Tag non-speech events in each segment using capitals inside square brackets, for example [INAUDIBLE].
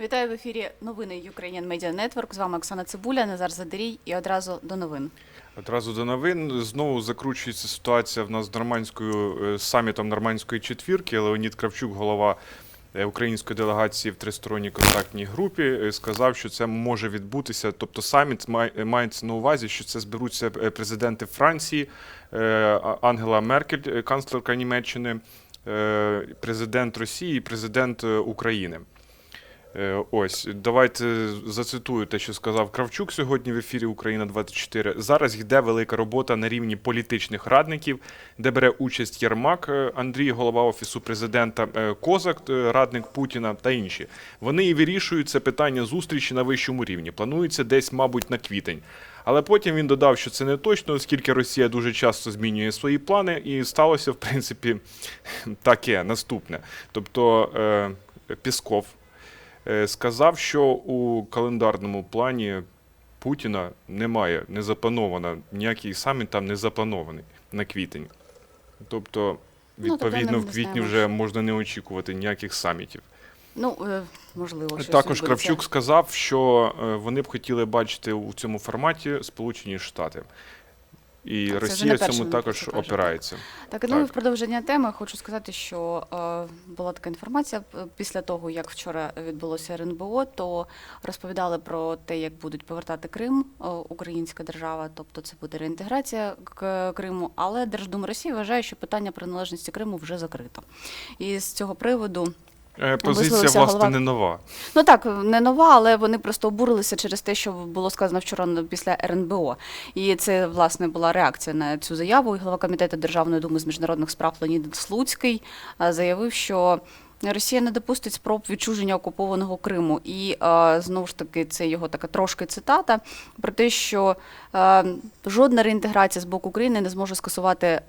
Вітаю в ефірі новини Ukrainian Media Network. З вами Оксана Цибуля, Назар Задерій і одразу до новин. Одразу до новин знову закручується ситуація в нас з нормандською е, самітом нормандської четвірки. Леонід Кравчук, голова е, української делегації в тристоронній контактній групі, е, сказав, що це може відбутися. Тобто саміт має- мається на увазі, що це зберуться президенти Франції, Ангела Меркель, канцлерка Німеччини, президент Росії президент України. Е, Ось давайте зацитую те, що сказав Кравчук сьогодні в ефірі Україна 24 Зараз йде велика робота на рівні політичних радників, де бере участь Єрмак е, Андрій, голова офісу президента е, Козак, радник Путіна та інші. Вони і вирішують це питання зустрічі на вищому рівні. Планується десь, мабуть, на квітень. Але потім він додав, що це не точно, оскільки Росія дуже часто змінює свої плани, і сталося, в принципі, [LAUGHS] таке наступне. Тобто Пісков сказав, що у календарному плані Путіна немає, не заплановано, ніякий саміт там не запланований на квітень. Тобто, Ну, тобто, відповідно, ми в квітні вже можна не очікувати ніяких самітів. Ну, е, можливо, щось Також. Кравчук сказав, що е, вони б хотіли бачити у цьому форматі Сполучені Штати. І Так, Росія цьому також опирається. Так, ну Так. в продовження теми хочу сказати, що е, була така інформація е, після того, як вчора відбулося РНБО, то розповідали про те, як будуть повертати Крим, е, українська держава, тобто це буде реінтеграція к Криму. Але Держдума Росії вважає, що питання приналежності Криму вже закрито. І з цього приводу. Е, Позиція, власне, голова- не нова. Ну так, не нова, але вони просто обурилися через те, що було сказано вчора після РНБО. І це власне була реакція на цю заяву. І голова комітету Державної думи з міжнародних справ Леонід Слуцький заявив, що. Росія не допустить спроб відчуження окупованого Криму, і е, знову ж таки це його така трошки цитата про те, що е, жодна реінтеграція з боку України не зможе скасувати е,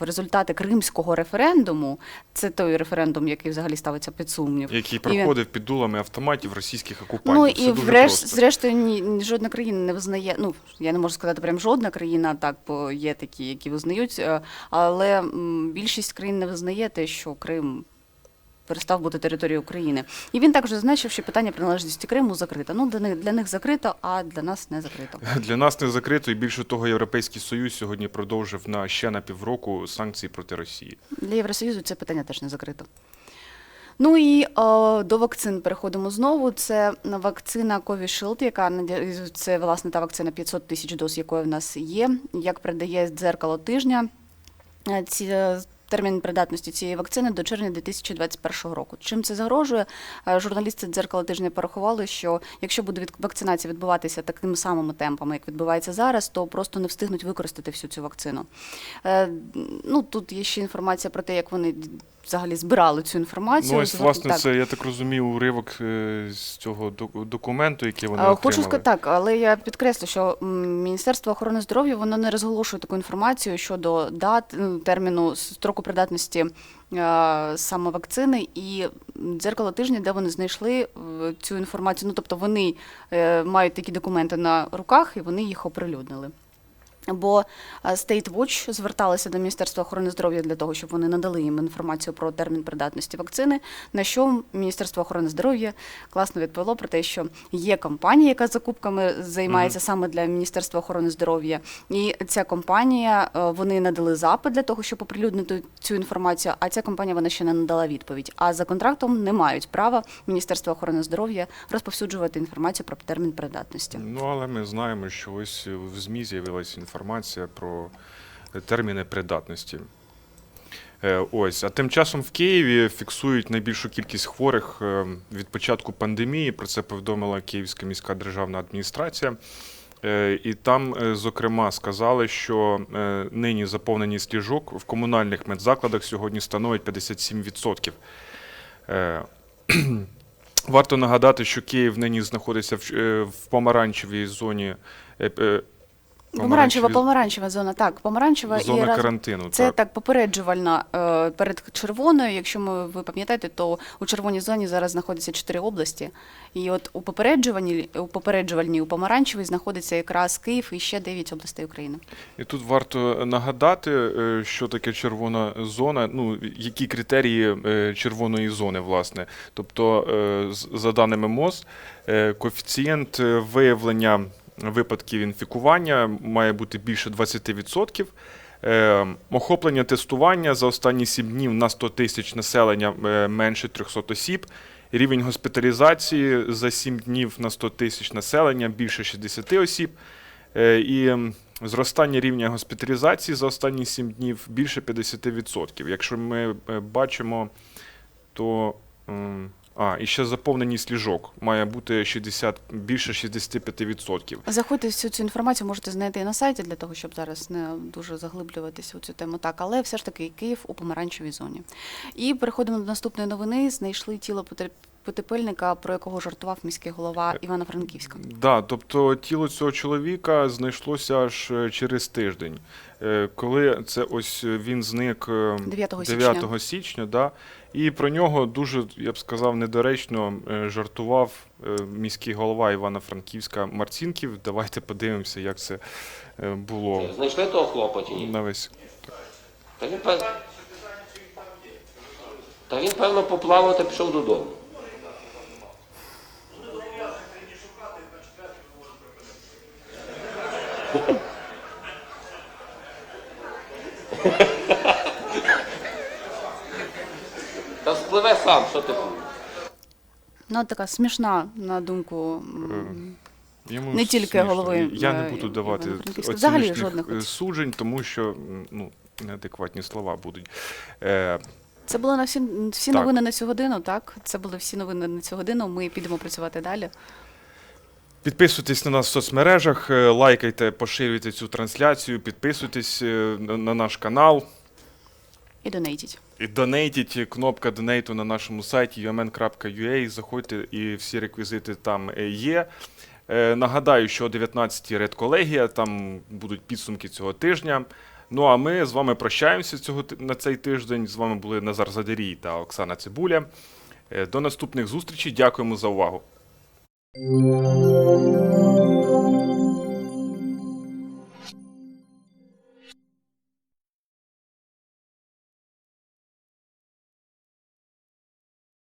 результати кримського референдуму. Це той референдум, який взагалі ставиться під сумнів. Який проходив під дулами автоматів російських окупантів. Ну і врешті, зрештою, ні, ні- жодна країна не визнає. Ну я не можу сказати прям жодна країна, так бо є такі, які визнають, але більшість країн не визнає те, що Крим. Перестав бути територією України, і він також зазначив, що питання приналежності Криму закрите. Ну для них для них закрито, а для нас не закрито. [LAUGHS] Для нас не закрито, і більше того, Європейський Союз сьогодні продовжив на ще на півроку санкції проти Росії. Для Євросоюзу це питання теж не закрито. Ну і е, до вакцин переходимо знову. Це вакцина Covishield, яка це власне та вакцина 500 тисяч доз, якої в нас є. Як передає дзеркало тижня, е, ці, е, термін придатності цієї вакцини до червня 2021 року. Чим це загрожує? Е, Журналісти дзеркала тижня порахували, що якщо буде вакцинація відбуватися такими самими темпами, як відбувається зараз, то просто не встигнуть використати всю цю вакцину. Е, Ну тут є ще інформація про те, як вони взагалі збирали цю інформацію. Ну, ось, власне, так. це, я так розумію, уривок е, з цього док- документу, який вони отримали. Хочу сказати так, але я підкреслю, що Міністерство охорони здоров'я воно не розголошує таку інформацію щодо дат, ну, терміну строку придатності е, саме вакцини і дзеркало тижня, де вони знайшли е, цю інформацію. Ну тобто вони е, мають такі документи на руках і вони їх оприлюднили. Бо е, State Watch зверталися до Міністерства охорони здоров'я для того, щоб вони надали їм інформацію про термін придатності вакцини. На що Міністерство охорони здоров'я класно відповіло про те, що є компанія, яка закупками займається саме для Міністерства охорони здоров'я, і ця компанія е, вони надали запит для того, щоб оприлюднити цю інформацію. А ця компанія вона ще не надала відповідь. А за контрактом не мають права Міністерства охорони здоров'я розповсюджувати інформацію про термін придатності. Ну, але ми знаємо, що ось в ЗМІ з'явилася інформація про терміни придатності. Е, Ось, а тим часом в Києві фіксують найбільшу кількість хворих е, від початку пандемії. Про це повідомила Київська міська державна адміністрація. Е, І там, зокрема, сказали, що нині заповненість ліжок в комунальних медзакладах сьогодні становить 57%. Е, [CLEARS THROAT] Варто нагадати, що Київ нині знаходиться в, помаранчевій зоні Помаранчева, помаранчева зона, так, помаранчева і Зона раз... карантину. Це так. так, попереджувальна е, перед червоною. Якщо ми ви пам'ятаєте, то у червоній зоні зараз знаходяться чотири області. І от у попереджувальній, у попереджувальній, у помаранчевій знаходиться якраз Київ і ще дев'ять областей України. І тут варто нагадати, е, що таке червона зона, ну які критерії е, червоної зони, власне. Тобто, е, за даними МОЗ, коефіцієнт виявлення випадків інфікування має бути більше 20%. Е, Охоплення тестування за останні 7 днів на 100 тисяч населення е, менше 300 осіб. Рівень госпіталізації за 7 днів на 100 тисяч населення більше 60 осіб. Е, І зростання рівня госпіталізації за останні 7 днів більше 50%. Якщо ми бачимо, то. А, і ще заповненість ліжок має бути 60, більше 65%. Заходьте всю цю інформацію можете знайти на сайті для того, щоб зараз не дуже заглиблюватися у цю тему. Так, але все ж таки Київ у помаранчевій зоні. І переходимо до наступної новини. Знайшли тіло потер- потепельника, про якого жартував міський голова Івано-Франківська. Да, тобто тіло цього чоловіка знайшлося аж е, через тиждень. Е, Коли це ось е, він зник е, 9 січня. 9 січня, да, і про нього дуже, я б сказав, недоречно е, жартував е, міський голова Івано-Франківська Марцінків. Давайте подивимося, як це е, було Знайшли того хлопа чи ні? на весь. Та він, пев- Та він, певно, поплавав та пішов додому. Та спливе сам, що ти? Ну, така смішна, на думку. м, Йому Не тільки смішно. голови, Я не е, буду давати Івано-Франківська. Взагалі оціночних жодних е, оц- суджень, тому що м, ну, неадекватні слова будуть. Е, Це було на всі, всі Так. новини на цю годину, так? Це були всі новини на цю годину. Ми підемо працювати далі. Підписуйтесь на нас в соцмережах, е, лайкайте, поширюйте цю трансляцію, підписуйтесь е, на на наш канал. І донейтіть. І донейтіть, кнопка донейту на нашому сайті umn.ua, заходьте і всі реквізити там е, є. Е, Нагадаю, що о 19-й редколегія, там будуть підсумки цього тижня. Ну а ми з вами прощаємося цього на цей тиждень. З вами були Назар Задарій та Оксана Цибуля. Е, До наступних зустрічей. Дякуємо за увагу. Música